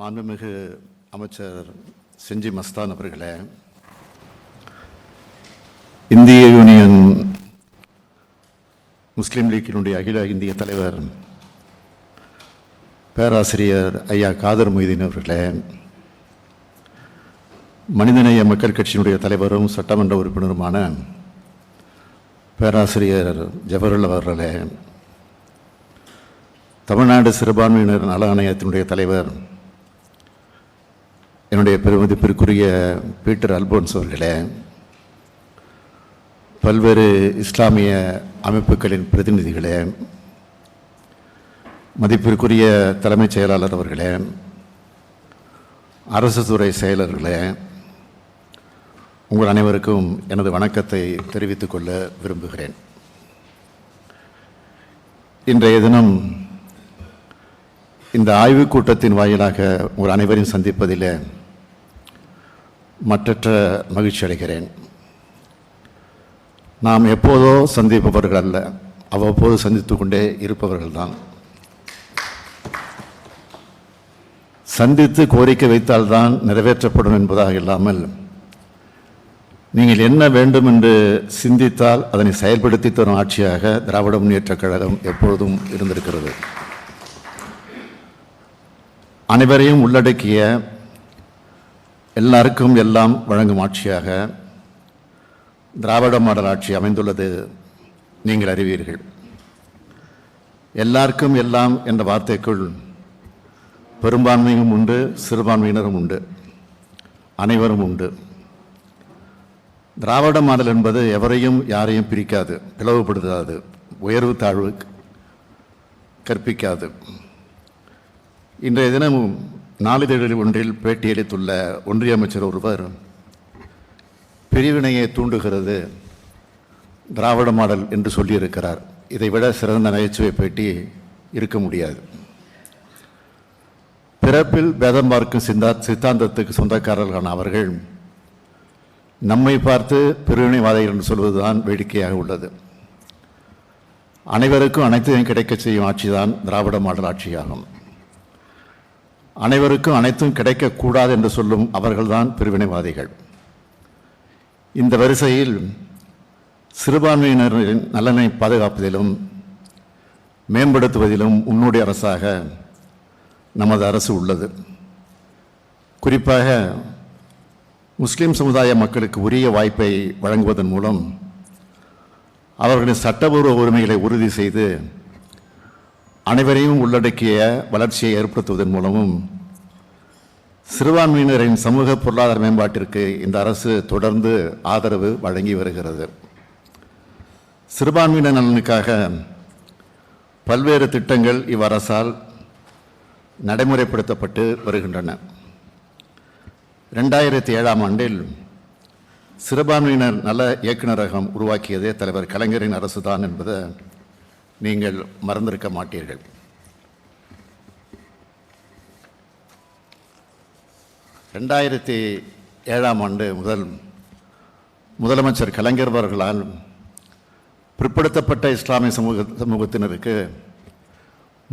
மாண்புமிகு அமைச்சர் செஞ்சி மஸ்தான் அவர்களே இந்திய யூனியன் முஸ்லீம் லீக்கினுடைய அகில இந்திய தலைவர் பேராசிரியர் ஐயா காதர் மொய்தீன் அவர்களே மனிதநேய மக்கள் கட்சியினுடைய தலைவரும் சட்டமன்ற உறுப்பினருமான பேராசிரியர் ஜவஹர்லால் அவர்களே தமிழ்நாடு சிறுபான்மையினர் நல ஆணையத்தினுடைய தலைவர் என்னுடைய பெருமதிப்பிற்குரிய பீட்டர் அல்போன்ஸ் அவர்களே பல்வேறு இஸ்லாமிய அமைப்புகளின் பிரதிநிதிகளே மதிப்பிற்குரிய தலைமைச் செயலாளர் அவர்களே அரசு துறை செயலர்களே உங்கள் அனைவருக்கும் எனது வணக்கத்தை தெரிவித்துக் கொள்ள விரும்புகிறேன். இன்றைய தினம் இந்த ஆய்வுக் கூட்டத்தின் வாயிலாக உங்கள் அனைவரையும் சந்திப்பதில் மற்றற்ற மகிழ்ச்சி அடைகிறேன். நாம் எப்போதோ சந்திப்பவர்கள் அல்ல அவ்வப்போது சந்தித்து கொண்டே இருப்பவர்கள்தான். சந்தித்து கோரிக்கை வைத்தால்தான் நிறைவேற்றப்படும் என்பதாக இல்லாமல் நீங்கள் என்ன வேண்டும் என்று சிந்தித்தால் அதனை செயல்படுத்தி தரும் ஆட்சியாக திராவிட முன்னேற்றக் கழகம் எப்பொழுதும் இருந்திருக்கிறது. அனைவரையும் உள்ளடக்கிய எல்லாருக்கும் எல்லாம் வழங்கும் ஆட்சியாக திராவிட மாடல் ஆட்சி அமைந்துள்ளது. நீங்கள் அறிவீர்கள். எல்லாருக்கும் எல்லாம் என்ற வார்த்தைக்குள் பெரும்பான்மையும் உண்டு சிறுபான்மையினரும் உண்டு அனைவரும் உண்டு. திராவிட மாடல் என்பது எவரையும் யாரையும் பிரிக்காது பிளவுபடுத்தாது உயர்வு தாழ்வு கற்பிக்காது. இன்றைய தினமும் நாளிதழில் ஒன்றில் பேட்டியளித்துள்ள ஒன்றிய அமைச்சர் ஒருவர் பிரிவினையை தூண்டுகிறது திராவிட மாடல் என்று சொல்லியிருக்கிறார். இதை விட சிறந்த நகைச்சுவை பேட்டி இருக்க முடியாது. பிறப்பில் பேதம் பார்க்கும் சிந்தா சித்தாந்தத்துக்கு சொந்தக்காரர்களான அவர்கள் நம்மை பார்த்து பிரிவினைவாதிகள் என்று சொல்வதுதான் வேடிக்கையாக உள்ளது. அனைவருக்கும் அனைத்தையும் கிடைக்கச் செய்யும் ஆட்சிதான் திராவிட மாடல் ஆட்சியாகும். அனைவருக்கும் அனைத்தும் கிடைக்கக்கூடாது என்று சொல்லும் அவர்கள்தான் பிரிவினைவாதிகள். இந்த வரிசையில் சிறுபான்மையினரின் நலனை பாதுகாப்பதிலும் மேம்படுத்துவதிலும் முன்னோடி அரசாக நமது அரசு உள்ளது. குறிப்பாக முஸ்லிம் சமுதாய மக்களுக்கு உரிய வாய்ப்பை வழங்குவதன் மூலம் அவர்களின் சட்டபூர்வ உரிமைகளை உறுதி செய்து அனைவரையும் உள்ளடக்கிய வளர்ச்சியை ஏற்படுத்துவதன் மூலமும் சிறுபான்மையினரின் சமூக பொருளாதார மேம்பாட்டிற்கு இந்த அரசு தொடர்ந்து ஆதரவு வழங்கி வருகிறது. சிறுபான்மையினர் நலனுக்காக பல்வேறு திட்டங்கள் இவ்வரசால் நடைமுறைப்படுத்தப்பட்டு வருகின்றன. ரெண்டாயிரத்தி ஏழாம் ஆண்டில் சிறுபான்மையினர் நல இயக்குநரகம் உருவாக்கியதே தலைவர் கலைஞரின் அரசுதான் என்பதை நீங்கள் மறந்திருக்க மாட்டீர்கள். ரெண்டாயிரத்தி ஏழாம் ஆண்டு முதல் முதலமைச்சர் கலைஞர் அவர்களால் பிற்படுத்தப்பட்ட இஸ்லாமிய சமூக சமூகத்தினருக்கு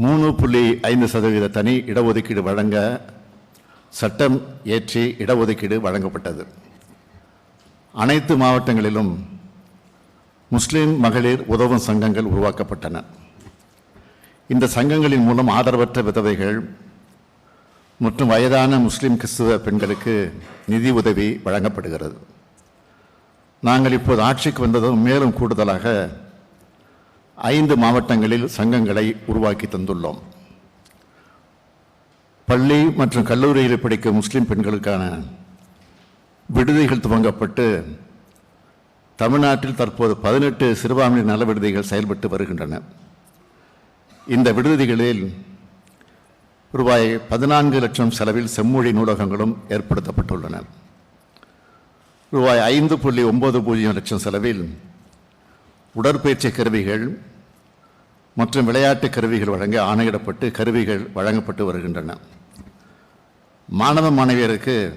மூணு புள்ளி ஐந்து சதவீத தனி இடஒதுக்கீடு வழங்க சட்டம் ஏற்றி இடஒதுக்கீடு வழங்கப்பட்டது. அனைத்து மாவட்டங்களிலும் முஸ்லிம் மகளிர் உதவும் சங்கங்கள் உருவாக்கப்பட்டன. இந்த சங்கங்களின் மூலம் ஆதரவற்ற விதவைகள் மற்றும் வயதான முஸ்லிம் கிறிஸ்துவ பெண்களுக்கு நிதி உதவி வழங்கப்படுகிறது. நாங்கள் இப்போது ஆட்சிக்கு வந்ததும் மேலும் கூடுதலாக ஐந்து மாவட்டங்களில் சங்கங்களை உருவாக்கி தந்துள்ளோம். பள்ளி மற்றும் கல்லூரியில் படிக்கும் முஸ்லிம் பெண்களுக்கான விடுதிகள் துவங்கப்பட்டு தமிழ்நாட்டில் தற்போது பதினெட்டு சிறுபான்மை நல விடுதிகள் செயல்பட்டு வருகின்றன. இந்த விடுதிகளில் ரூபாய் பதினான்கு லட்சம் செலவில் செம்மொழி நூலகங்களும் ஏற்படுத்தப்பட்டுள்ளன. ரூபாய் ஐந்து புள்ளி ஒன்பது பூஜ்ஜியம் லட்சம் செலவில் உடற்பயிற்சி கருவிகள் மற்றும் விளையாட்டு கருவிகள் வழங்க ஆணையிடப்பட்டு கருவிகள் வழங்கப்பட்டு வருகின்றன. மாணவ மாணவியருக்கு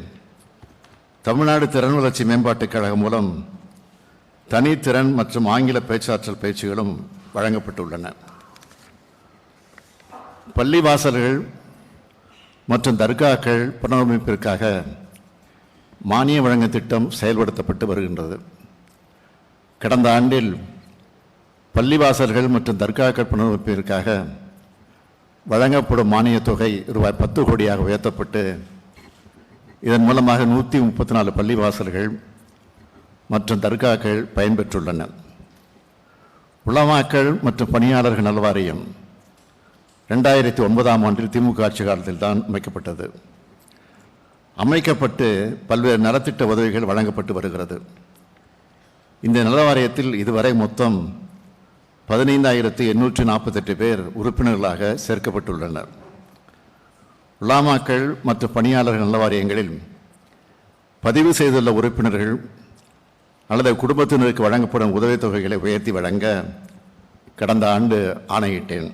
தமிழ்நாடு திறன் வளர்ச்சி மேம்பாட்டுக் கழகம் மூலம் தனித்திறன் மற்றும் ஆங்கில பேச்சாற்றல் பயிற்சிகளும் வழங்கப்பட்டுள்ளன. பள்ளிவாசல்கள் மற்றும் தர்காக்கள் புனரமைப்பிற்காக மானிய வழங்கு திட்டம் செயல்படுத்தப்பட்டு வருகின்றது. கடந்த ஆண்டில் பள்ளிவாசல்கள் மற்றும் தர்காக்கள் புனரமைப்பிற்காக வழங்கப்படும் மானியத் தொகை ரூபாய் பத்து கோடியாக உயர்த்தப்பட்டு இதன் மூலமாக நூற்றி முப்பத்தி நாலு பள்ளிவாசல்கள் மற்றும் தர்காக்கள் பயன்பெற்றுள்ளன. உளமாக்கள் மற்றும் பணியாளர்கள் நலவாரியம் ரெண்டாயிரத்தி ஒன்பதாம் ஆண்டில் திமுக ஆட்சி காலத்தில் தான் அமைக்கப்பட்டது. அமைக்கப்பட்டு பல்வேறு நலத்திட்ட உதவிகள் வழங்கப்பட்டு வருகிறது. இந்த நலவாரியத்தில் இதுவரை மொத்தம் பதினைந்தாயிரத்து எண்ணூற்றி நாற்பத்தெட்டு பேர் உறுப்பினர்களாக சேர்க்கப்பட்டுள்ளனர். உலாமாக்கள் மற்றும் பணியாளர்கள் நலவாரியங்களில் பதிவு செய்துள்ள உறுப்பினர்கள் அல்லது குடும்பத்தினருக்கு வழங்கப்படும் உதவித்தொகைகளை உயர்த்தி வழங்க கடந்த ஆண்டு ஆணையிட்டேன்.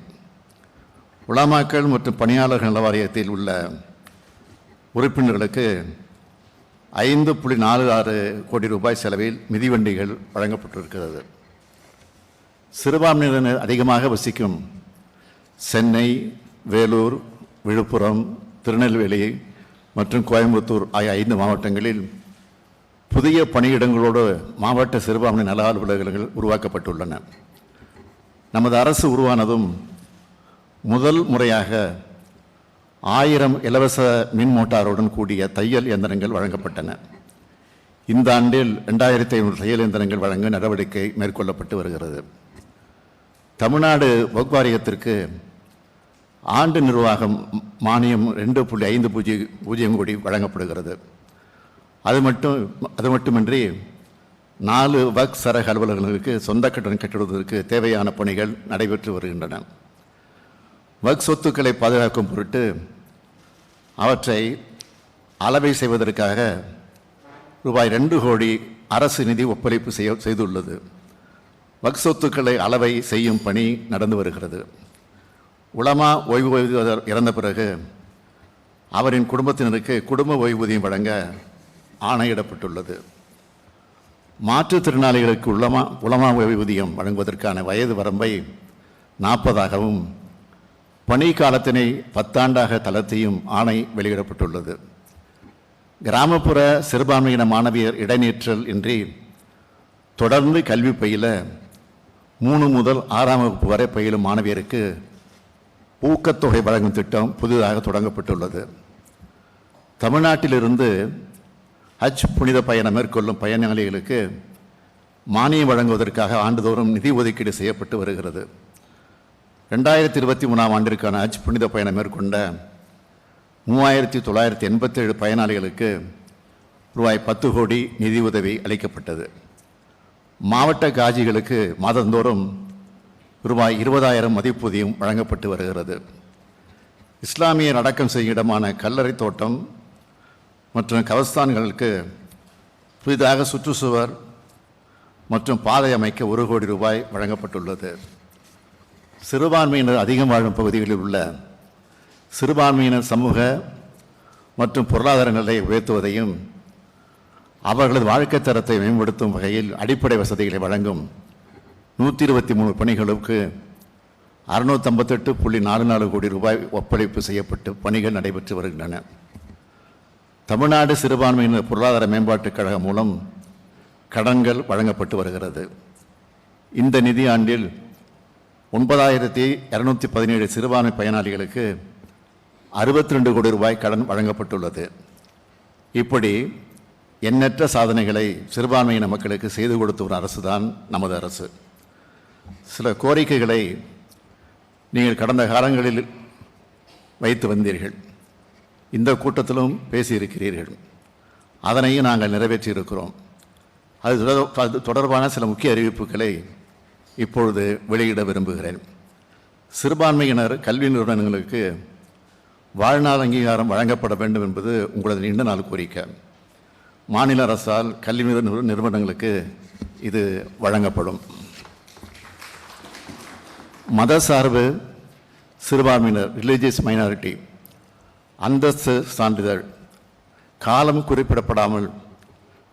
உலாமாக்கள் மற்றும் பணியாளர்கள் நலவாரியத்தில் உள்ள உறுப்பினர்களுக்கு ஐந்து புள்ளி நாலு ஆறு கோடி ரூபாய் செலவில் மிதிவண்டிகள் வழங்கப்பட்டிருக்கிறது. சிறுபான்மையினர் அதிகமாக வசிக்கும் சென்னை வேலூர் விழுப்புரம் திருநெல்வேலி மற்றும் கோயம்புத்தூர் ஆகிய ஐந்து மாவட்டங்களில் புதிய பணியிடங்களோடு மாவட்ட சிறுபான்மை நல அலுவலகங்கள் உருவாக்கப்பட்டுள்ளன. நமது அரசு உருவானதும் முதல் முறையாக ஆயிரம் இலவச மின் மோட்டாருடன் கூடிய தையல் இயந்திரங்கள் வழங்கப்பட்டன. இந்த ஆண்டில் ரெண்டாயிரத்தி ஐநூறு தையல் இயந்திரங்கள் வழங்க நடவடிக்கை மேற்கொள்ளப்பட்டு வருகிறது. தமிழ்நாடு வகுப்பாரியத்திற்கு ஆண்டு நிர்வாகம் மானியம் ரெண்டு புள்ளி ஐந்து பூஜ்ஜியம் பூஜ்ஜியம் கோடி வழங்கப்படுகிறது. அது மட்டும் அது மட்டுமின்றி நாலு வக் சரக அலுவலர்களுக்கு சொந்த கட்டணம் கட்டுவதற்கு தேவையான பணிகள் நடைபெற்று வருகின்றன. வக் சொத்துக்களை பாதுகாக்கும் பொருட்டு அவற்றை அளவை செய்வதற்காக ரூபாய் ரெண்டு கோடி அரசு நிதி ஒப்படைப்பு செய்ய செய்துள்ளது. வக் சொத்துக்களை அளவை செய்யும் பணி நடந்து வருகிறது. உளமா ஓய்வு இறந்த பிறகு அவரின் குடும்பத்தினருக்கு குடும்ப ஓய்வூதியம் வழங்க ஆணையிடப்பட்டுள்ளது. மாற்றுத்திறனாளிகளுக்கு உலமா உலமா ஓய்வூதியம் வழங்குவதற்கான வயது வரம்பை நாற்பதாகவும் பணி காலத்தினை பத்தாண்டாக தளர்த்தியும் ஆணை வெளியிடப்பட்டுள்ளது. கிராமப்புற சிறுபான்மையின மாணவியர் இடைநேற்றல் இன்றி தொடர்ந்து கல்வி பயில மூணு முதல் ஆறாம் வகுப்பு வரை பயிலும் மாணவியருக்கு ஊக்கத்தொகை வழங்கும் திட்டம் புதிதாக தொடங்கப்பட்டுள்ளது. தமிழ்நாட்டிலிருந்து ஹஜ் புனித பயணம் மேற்கொள்ளும் பயனாளிகளுக்கு மானியம் வழங்குவதற்காக ஆண்டுதோறும் நிதி ஒதுக்கீடு செய்யப்பட்டு வருகிறது. ரெண்டாயிரத்தி இருபத்தி மூணாம் ஆண்டிற்கான ஹஜ் புனித பயணம் மேற்கொண்ட மூவாயிரத்தி தொள்ளாயிரத்தி எண்பத்தேழு பயனாளிகளுக்கு ரூபாய் பத்து கோடி நிதியுதவி அளிக்கப்பட்டது. மாவட்ட காஜிகளுக்கு மாதந்தோறும் ரூபாய் இருபதாயிரம் மதிப்பூதியம் வழங்கப்பட்டு வருகிறது. இஸ்லாமியர் அடக்கம் செய்யும் இடமான கல்லறை தோட்டம் மற்றும் கவஸ்தான்களுக்கு புதிதாக சுற்றுச்சுவர் மற்றும் பாதை அமைக்க ஒரு கோடி ரூபாய் வழங்கப்பட்டுள்ளது. சிறுபான்மையினர் அதிகம் வாழும் பகுதிகளில் உள்ள சிறுபான்மையினர் சமூக மற்றும் பொருளாதார நிலையை உயர்த்துவதையும் அவர்களது வாழ்க்கை தரத்தை மேம்படுத்தும் வகையில் அடிப்படை வசதிகளை வழங்கும் நூற்றி இருபத்தி மூணு பணிகளுக்கு அறுநூற்றம்பத்தெட்டு புள்ளி நாலு நாலு கோடி ரூபாய் ஒப்படைப்பு செய்யப்பட்டு பணிகள் நடைபெற்று வருகின்றன. தமிழ்நாடு சிறுபான்மையினர் பொருளாதார மேம்பாட்டுக் கழகம் மூலம் கடன்கள் வழங்கப்பட்டு வருகிறது. இந்த நிதியாண்டில் ஒன்பதாயிரத்தி இரநூத்தி பதினேழு சிறுபான்மை பயனாளிகளுக்கு அறுபத்தி ரெண்டு கோடி ரூபாய் கடன் வழங்கப்பட்டுள்ளது. இப்படி எண்ணற்ற சாதனைகளை சிறுபான்மையின மக்களுக்கு செய்து கொடுத்து ஒரு அரசு தான் நமது அரசு. சில கோரிக்கைகளை நீங்கள் கடந்த காலங்களில் வைத்து வந்தீர்கள். இந்த கூட்டத்திலும் பேசியிருக்கிறீர்கள். அதனையும் நாங்கள் நிறைவேற்றியிருக்கிறோம். அது தொடர்- அது தொடர்பான சில முக்கிய அறிவிப்புகளை இப்பொழுது வெளியிட விரும்புகிறேன். சிறுபான்மையினர் கல்வி நிறுவனங்களுக்கு வாழ்நாள் அங்கீகாரம் வழங்கப்பட வேண்டும் என்பது உங்களது நீண்ட நாள் கோரிக்கை. மாநில அரசால் கல்வி நிறுவன நிறுவனங்களுக்கு இது வழங்கப்படும். மத சார்பு சிறுபான்மையினர் ரிலீஜியஸ் மைனாரிட்டி அந்தஸ்து சான்றிதழ். காலம் குறிப்பிடப்படாமல்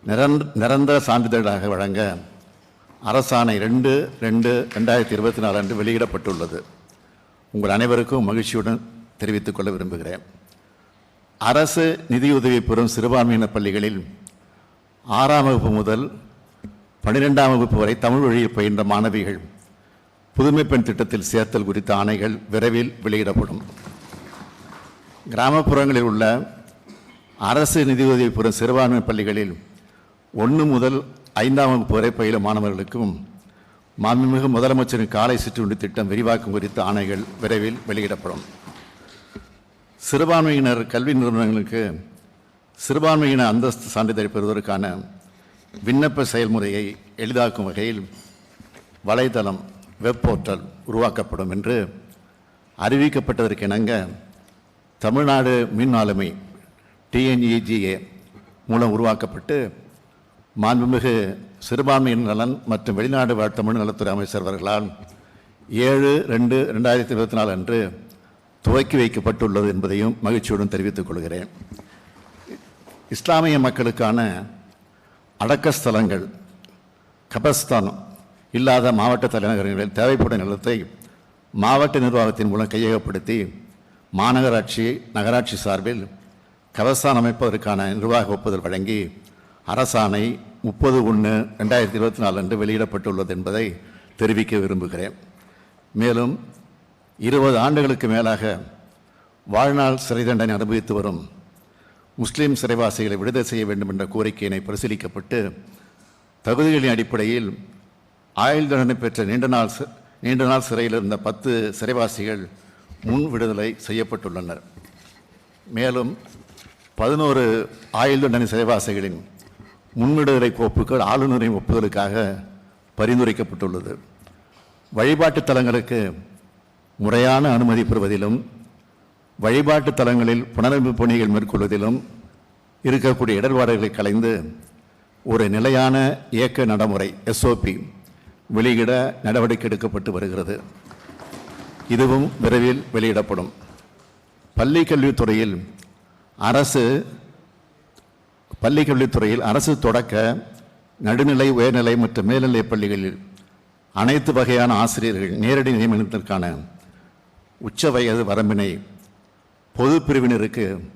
நிரந்த நிரந்தர சான்றிதழாக வழங்க அரசாணை ரெண்டு ரெண்டு ரெண்டாயிரத்தி இருபத்தி நாலு அன்று வெளியிடப்பட்டுள்ளது. உங்கள் அனைவருக்கும் மகிழ்ச்சியுடன் தெரிவித்துக் கொள்ள விரும்புகிறேன். அரசு நிதியுதவி பெறும் சிறுபான்மையினர் பள்ளிகளில் ஆறாம் வகுப்பு முதல் பன்னிரெண்டாம் வகுப்பு வரை தமிழ் வழியில் பயின்ற மாணவிகள் புதுமை பெண் திட்டத்தில் சேர்த்தல் குறித்த ஆணைகள் விரைவில் வெளியிடப்படும். கிராமப்புறங்களில் உள்ள அரசு நிதியுதவி பெறும் சிறுபான்மை பள்ளிகளில் ஒன்று முதல் ஐந்தாம் வகுப்பு வரை பயிலும் மாணவர்களுக்கும் மாண்புமிகு முதலமைச்சரின் காலை சிற்றுண்டி திட்டம் விரிவாக்கம் குறித்த ஆணைகள் விரைவில் வெளியிடப்படும். சிறுபான்மையினர் கல்வி நிறுவனங்களுக்கு சிறுபான்மையின அந்தஸ்து சான்றிதழை பெறுவதற்கான விண்ணப்ப செயல்முறையை எளிதாக்கும் வகையில் வலைதளம் வெப் போர்ட்டல் உருவாக்கப்படும் என்று அறிவிக்கப்பட்டதற்கிணங்க தமிழ்நாடு மின் ஆளுமை டிஎன்இஜிஏ மூலம் உருவாக்கப்பட்டு மாண்புமிகு சிறுபான்மையின் நலன் மற்றும் வெளிநாடு வாழ் தமிழ் நலத்துறை அமைச்சர் அவர்களால் ஏழு ரெண்டு ரெண்டாயிரத்தி இருபத்தி நாலு அன்று துவக்கி வைக்கப்பட்டுள்ளது என்பதையும் மகிழ்ச்சியுடன் தெரிவித்துக் கொள்கிறேன். இஸ்லாமிய மக்களுக்கான அடக்கஸ்தலங்கள் கபஸ்தானம் கபஸ்தான் இல்லாத மாவட்ட தலைநகரங்களில் தேவைப்படும் நிலத்தை மாவட்ட நிர்வாகத்தின் மூலம் கையகப்படுத்தி மாநகராட்சி நகராட்சி சார்பில் கபஸ்தான் அமைப்பதற்கான நிர்வாக ஒப்புதல் வழங்கி அரசாணை முப்பது ஒன்று ரெண்டாயிரத்தி இருபத்தி நாலு அன்று வெளியிடப்பட்டுள்ளது என்பதை தெரிவிக்க விரும்புகிறேன். மேலும் இருபது ஆண்டுகளுக்கு மேலாக வாழ்நாள் சிறை தண்டனை அனுபவித்து வரும் முஸ்லீம் சிறைவாசிகளை விடுதலை செய்ய வேண்டும் என்ற கோரிக்கையினை பரிசீலிக்கப்பட்டு தகுதிகளின் அடிப்படையில் ஆயுள் தண்டனை பெற்ற நீண்ட நாள் நீண்ட நாள் சிறையில் இருந்த பத்து சிறைவாசிகள் முன் விடுதலை செய்யப்பட்டுள்ளனர். மேலும் பதினோரு ஆயுள் தண்டனை சிறைவாசிகளின் முன்விடுதலை கோப்புகள் ஆளுநரின் ஒப்புதலுக்காக பரிந்துரைக்கப்பட்டுள்ளது. வழிபாட்டுத் தலங்களுக்கு முறையான அனுமதி பெறுவதிலும் வழிபாட்டுத் தலங்களில் புனரமைப்பு பணிகள் மேற்கொள்வதிலும் இருக்கக்கூடிய இடர்பாடுகளை கலைந்து ஒரு நிலையான இயக்க நடைமுறை எஸ்ஓபி வெளியிட நடவடிக்கை எடுக்கப்பட்டு வருகிறது. இதுவும் விரைவில் வெளியிடப்படும். பள்ளி கல்வித்துறையில் அரசு பள்ளி கல்வித்துறையில் அரசு தொடக்க நடுநிலை உயர்நிலை மற்றும் மேல்நிலைப் பள்ளிகளில் அனைத்து வகையான ஆசிரியர்கள் நேரடி நியமனத்திற்கான உச்ச வயது வரம்பினை பொது பிரிவினருக்கு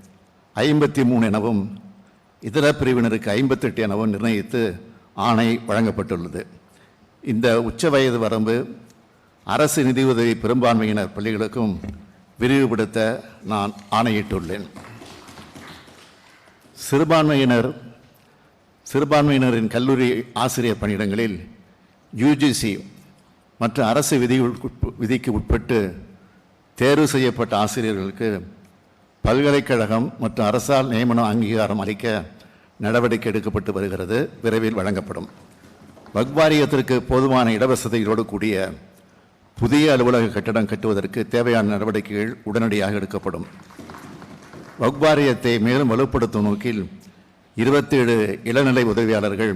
ஐம்பத்தி மூணு எனவும் இதர பிரிவினருக்கு ஐம்பத்தெட்டு எனவும் நிர்ணயித்து ஆணை வழங்கப்பட்டுள்ளது. இந்த உச்ச வயது வரம்பு அரசு நிதியுதவி பெரும்பான்மையினர் பள்ளிகளுக்கும் விரிவுபடுத்த நான் ஆணையிட்டுள்ளேன். சிறுபான்மையினர் சிறுபான்மையினரின் கல்லூரி ஆசிரியர் பணியிடங்களில் யுஜிசி மற்ற அரசு விதி விதிக்கு உட்பட்டு தேர்வு செய்யப்பட்ட ஆசிரியர்களுக்கு பல்கலைக்கழகம் மற்றும் அரசால் நியமனம் அங்கீகாரம் அளிக்க நடவடிக்கை எடுக்கப்பட்டு வருகிறது. விரைவில் வழங்கப்படும். வக்வாரியத்திற்கு போதுமான இடவசதிகளோடு கூடிய புதிய அலுவலக கட்டடம் கட்டுவதற்கு தேவையான நடவடிக்கைகள் உடனடியாக எடுக்கப்படும். வக்வாரியத்தை மேலும் வலுப்படுத்தும் நோக்கில் இருபத்தேழு இளநிலை உதவியாளர்கள்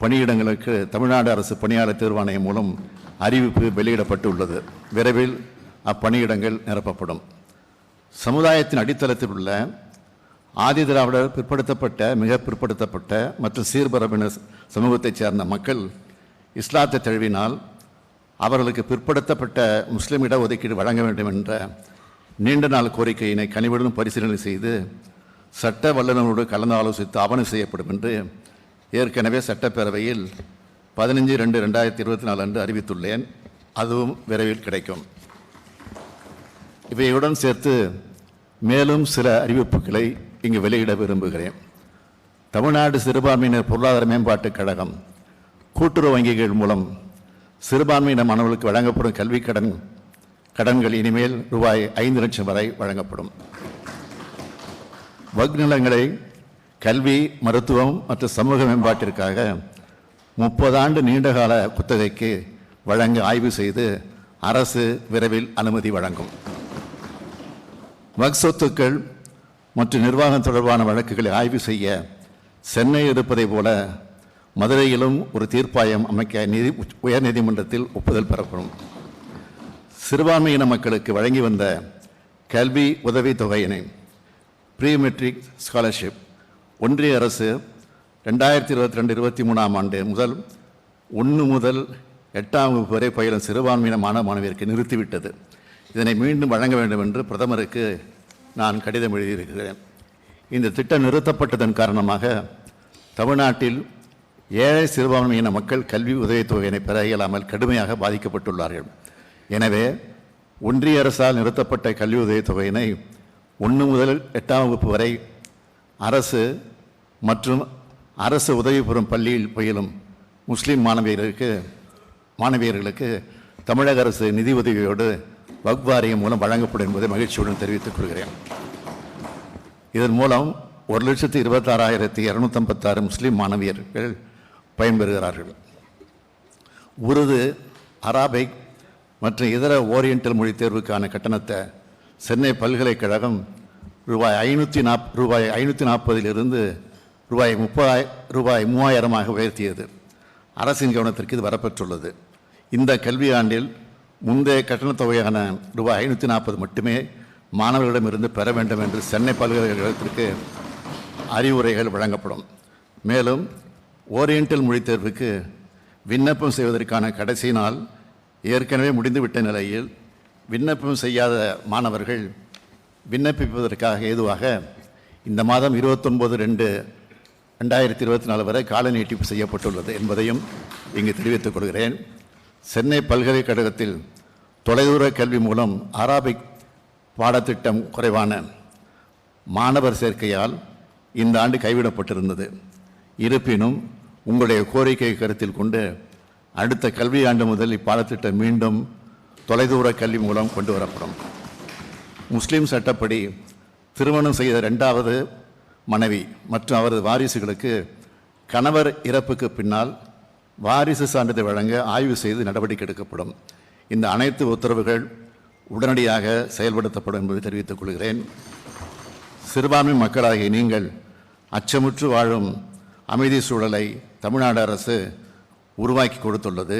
பணியிடங்களுக்கு தமிழ்நாடு அரசு பணியாளர் தேர்வாணையம் மூலம் அறிவிப்பு வெளியிடப்பட்டுள்ளது. விரைவில் அப்பணியிடங்கள் நிரப்பப்படும். சமுதாயத்தின் அடித்தளத்தில் உள்ள ஆதி திராவிடர் பிற்படுத்தப்பட்ட மிக பிற்படுத்தப்பட்ட மற்றும் சீர்பரப்பினர் சமூகத்தைச் சேர்ந்த மக்கள் இஸ்லாத்தை தழுவினால் அவர்களுக்கு பிற்படுத்தப்பட்ட முஸ்லிம் இடஒதுக்கீடு வழங்க வேண்டும் என்ற நீண்ட நாள் கோரிக்கையினை கனிவுடன் பரிசீலனை செய்து சட்ட வல்லுநரோடு கலந்து ஆலோசித்து ஆவணம் செய்யப்படும் என்று ஏற்கனவே சட்டப்பேரவையில் பதினஞ்சு ரெண்டு ரெண்டாயிரத்தி இருபத்தி நாலு அன்று அறிவித்துள்ளேன். அதுவும் விரைவில் கிடைக்கும். இவையுடன் சேர்த்து மேலும் சில அறிவிப்புகளை இங்கு வெளியிட விரும்புகிறேன். தமிழ்நாடு சிறுபான்மையினர் பொருளாதார மேம்பாட்டுக் கழகம் கூட்டுறவு வங்கிகள் மூலம் சிறுபான்மையின மாணவர்களுக்கு வழங்கப்படும் கல்விக் கடன் கடன்கள் இனிமேல் ரூபாய் ஐந்து லட்சம் வரை வழங்கப்படும். வகுநிலங்களை கல்வி மருத்துவம் மற்றும் சமூக மேம்பாட்டிற்காக முப்பது ஆண்டு நீண்டகால குத்தகைக்கு வழங்க ஆய்வு செய்து அரசு விரைவில் அனுமதி வழங்கும். வக் சொத்துக்கள் மற்றும் நிர்வாகம் தொடர்பான வழக்குகளை ஆய்வு செய்ய சென்னை இருப்பதை போல மதுரையிலும் ஒரு தீர்ப்பாயம் அமைக்க நீதி உயர்நீதிமன்றத்தில் ஒப்புதல் பெறப்படும். சிறுபான்மையின மக்களுக்கு வழங்கி வந்த கல்வி உதவித் தொகையினை ப்ரீ மெட்ரிக் ஸ்காலர்ஷிப் ஒன்றிய அரசு ரெண்டாயிரத்தி இருபத்தி ரெண்டு இருபத்தி மூணாம் ஆண்டு முதல் ஒன்று முதல் எட்டாம் வகுப்பு வரை பயிலும் சிறுபான்மையின மாணவ மாணவியருக்கு நிறுத்திவிட்டது. இதனை மீண்டும் வழங்க வேண்டும் என்று பிரதமருக்கு நான் கடிதம் எழுதியிருக்கிறேன். இந்த திட்டம் நிறுத்தப்பட்டதன் காரணமாக தமிழ்நாட்டில் ஏழை சிறுபான்மையின மக்கள் கல்வி உதவித்தொகையினை பெற இயலாமல் கடுமையாக பாதிக்கப்பட்டுள்ளார்கள். எனவே ஒன்றிய அரசால் நிறுத்தப்பட்ட கல்வி உதவித்தொகையினை ஒன்று முதல் எட்டாம் வகுப்பு வரை அரசு மற்றும் அரசு உதவி பெறும் பள்ளியில் பயிலும் முஸ்லீம் மாணவியர்களுக்கு மாணவியர்களுக்கு தமிழக அரசு நிதி உதவியோடு வக்ஃப் வாரியம் மூலம் வழங்கப்படும் என்பதை மகிழ்ச்சியுடன் தெரிவித்துக் கொள்கிறேன். இதன் மூலம் ஒரு லட்சத்து இருபத்தாறாயிரத்தி இரநூத்தம்பத்தாறு முஸ்லீம் மாணவியர்கள் பயன்பெறுகிறார்கள். உருது அராபிக் மற்றும் இதர ஓரியண்டல் மொழி தேர்வுக்கான கட்டணத்தை சென்னை பல்கலைக்கழகம் ரூபாய் ஐநூற்றி நாப் ரூபாய் ஐநூற்றி நாற்பதிலிருந்து ரூபாய் முப்பதாய் ரூபாய் மூவாயிரமாக உயர்த்தியது. அரசின் கவனத்திற்கு இது வரப்பெற்றுள்ளது. இந்த கல்வியாண்டில் முந்தைய கட்டணத் தொகையான ரூபாய் ஐநூற்றி நாற்பது மட்டுமே மாணவர்களிடமிருந்து பெற வேண்டும் என்று சென்னை பல்கலைக்கழகத்திற்கு அறிவுரைகள் வழங்கப்படும். மேலும் ஓரியண்டல் மொழி தேர்வுக்கு விண்ணப்பம் செய்வதற்கான கடைசி நாள் ஏற்கனவே முடிந்துவிட்ட நிலையில் விண்ணப்பம் செய்யாத மாணவர்கள் விண்ணப்பிப்பதற்காக ஏதுவாக இந்த மாதம் இருபத்தொன்பது ரெண்டு ரெண்டாயிரத்தி இருபத்தி நாலு வரை கால நீட்டிப்பு செய்யப்பட்டுள்ளது என்பதையும் இங்கு தெரிவித்துக் கொள்கிறேன். சென்னை பல்கலைக்கழகத்தில் தொலைதூர கல்வி மூலம் அராபிக் பாடத்திட்டம் குறைவான மாணவர் சேர்க்கையால் இந்த ஆண்டு கைவிடப்பட்டிருந்தது. இருப்பினும் உங்களுடைய கோரிக்கையை கருத்தில் கொண்டு அடுத்த கல்வி ஆண்டு முதல் இப்பாடத்திட்டம் மீண்டும் தொலைதூர கல்வி மூலம் கொண்டு வரப்படும். முஸ்லீம் சட்டப்படி திருமணம் செய்த ரெண்டாவது மனைவி மற்றும் அவரது வாரிசுகளுக்கு கணவர் இறப்புக்கு பின்னால் வாரிசு சான்றிதழ் வழங்க ஆய்வு செய்து நடவடிக்கை எடுக்கப்படும். இந்த அனைத்து உத்தரவுகள் உடனடியாக செயல்படுத்தப்படும் என்பதை தெரிவித்துக் கொள்கிறேன். சிறுபான்மை மக்களாகிய நீங்கள் அச்சமுற்று வாழும் அமைதி சூழலை தமிழ்நாடு அரசு உருவாக்கி கொடுத்துள்ளது.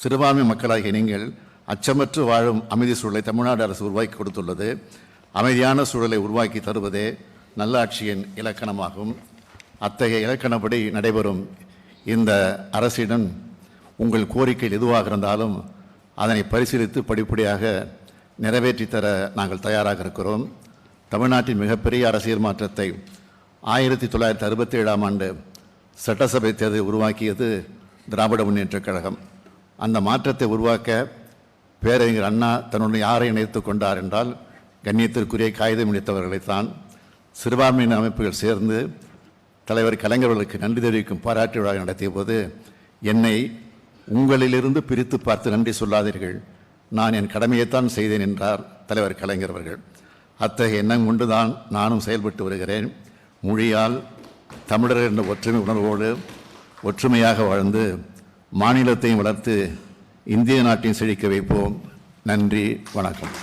சிறுபான்மை மக்களாகிய நீங்கள் அச்சமற்று வாழும் அமைதி சூழலை தமிழ்நாடு அரசு உருவாக்கி கொடுத்துள்ளது. அமைதியான சூழலை உருவாக்கி தருவதே நல்லாட்சியின் இலக்கணமாகும். அத்தகைய இலக்கணப்படி நடைபெறும் இந்த அரசிடம் உங்கள் கோரிக்கைகள் எதுவாக இருந்தாலும் அதனை பரிசீலித்து படிப்படியாக நிறைவேற்றித்தர நாங்கள் தயாராக இருக்கிறோம். தமிழ்நாட்டின் மிகப்பெரிய அரசியல் மாற்றத்தை ஆயிரத்தி தொள்ளாயிரத்தி அறுபத்தி ஏழாம் ஆண்டு சட்டசபை தேர்தலை உருவாக்கியது திராவிட முன்னேற்றக் கழகம். அந்த மாற்றத்தை உருவாக்க பேரறிஞர் அண்ணா தன்னுடைய யாரை இணைத்து கொண்டார் என்றால் கண்ணியத்திற்குரிய காகிதம் இணைத்தவர்களைத்தான் சிறுபான்மையின அமைப்புகள் சேர்ந்து தலைவர் கலைஞர்களுக்கு நன்றி தெரிவிக்கும் பாராட்டு விழா நடத்திய போது என்னை உங்களிலிருந்து பிரித்து பார்த்து நன்றி சொல்லாதீர்கள். நான் என் கடமையைத்தான் செய்தேன் என்றார் தலைவர் கலைஞர் அவர்கள். அத்தகைய எண்ணம் கொண்டுதான் நானும் செயல்பட்டு வருகிறேன். மொழியால் தமிழர் என்ற ஒற்றுமை உணர்வோடு ஒற்றுமையாக வாழ்ந்து மாநிலத்தையும் வளர்த்து இந்திய நாட்டையும் செழிக்க வைப்போம். நன்றி வணக்கம்.